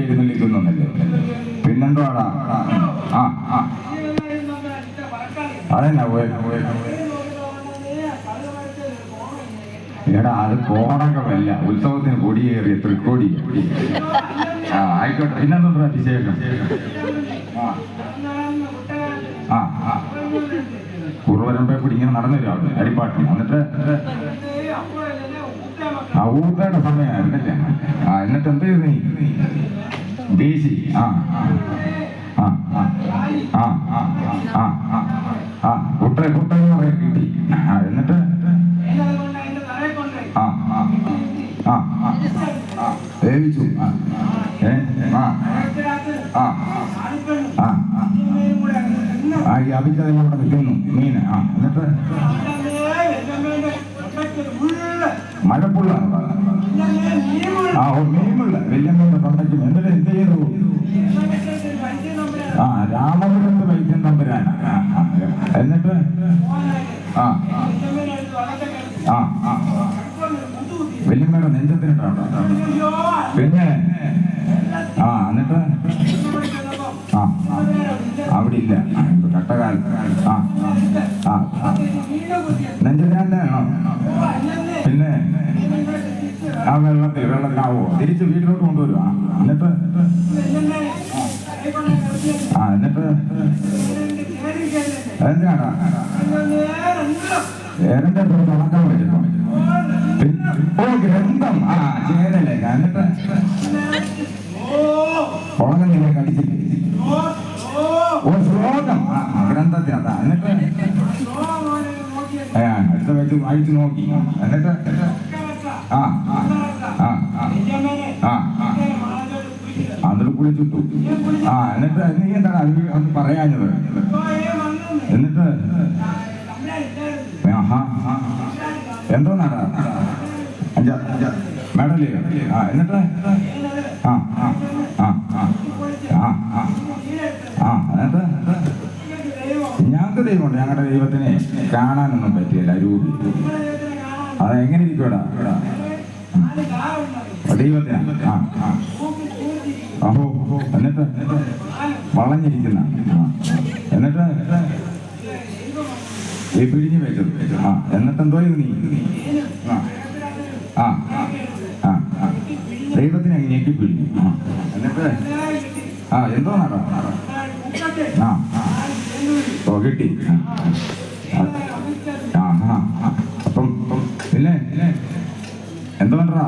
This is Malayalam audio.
എഴുന്നള്ളിക്കുന്നല്ലേ പിന്നെന്താടാ ആ ആ. അതന്നെ എടാ അത് കോടകമല്ല. ഉത്സവത്തിന് കൊടിയേറിയ തൃക്കോടി. ആ ആയിക്കോട്ടെ. പിന്നെന്താ വിശേഷം ആ. ആ കുറുവരമ്പെ കൂടി ഇങ്ങനെ നടന്നു വരും അവിടെ അരിപ്പാട്ടി എന്നിട്ട്? ഊട്ടയുടെ സമയമല്ലേ ആ എന്നിട്ട് എന്ത് ചെയ്ത് നീ വീശി ആ ആ ആ ആ ആ ആ ആ കുട്ടേ കുട്ടെന്ന് പറയാൻ കിട്ടി ആ ആ ആ ആ ആ ആ ആ ആ ആ ആ ആ ആ ആ നിൽക്കുന്നു ആ ആ എന്നിട്ട് എന്നിട്ട്? ആ ആ. ആ വല്യമ്മയുടെ നെഞ്ചത്തിനിട്ടാണ് പിന്നെ? ആ എന്നിട്ട്? ആ അവിടെ ഇല്ല. കട്ടകാലം. ആ ആ ആ. നെഞ്ചത്തിനാണോ പിന്നെ? ആ വെള്ളത്തിൽ വെള്ളത്തിനാവോ തിരിച്ച് വീട്ടിലോട്ട് കൊണ്ടുവരുവാ? എന്നിട്ട്? ആ. എന്തിനാടാ ഏതിന്റെ തുടക്കം വരുന്നു ഓ ഗ്രന്ഥം ആ ചേരല്ലേ ഉണങ്ങിനെ കടിച്ചിട്ട് ഓ ശ്ലോകം. ആ എന്നിട്ട് ഏ, അടുത്ത വെച്ച് വായിച്ചു നോക്കി. എന്നിട്ട് ആ ആ ആ ആ അതിൽ കുളിച്ചിട്ടു ആ എന്നിട്ട് നീ എന്താണ് അത് പറയാഞ്ഞത്? എന്നിട്ട്? അഞ്ച അഞ്ച. മെഡൽ. ആ എന്നിട്ട്? ആ ആ ആ ആ ആ എന്നിട്ട്? ഞങ്ങൾക്ക് ദൈവമുണ്ട്. ഞങ്ങളുടെ ദൈവത്തിനെ കാണാനൊന്നും പറ്റിയില്ല രൂപി. അത് എങ്ങനെ ഇരിക്കൂടാ ദൈവത്തിന് ആ ആ. എന്നിട്ട്? വളഞ്ഞിരിക്കുന്ന. എന്നിട്ട്? ഈ പിഴിഞ്ഞു വെച്ചത് ആ എന്നിട്ട് എന്തോ നീ? ആ. ആ ആ ദൈവത്തിന് അങ്ങ് പിഴിഞ്ഞു ആ. എന്നിട്ട്? ആ എന്തോ നട ആ ഓ കിട്ടി. ആ അപ്പം പിന്നെ എന്തോ ഉണ്ടെടാ?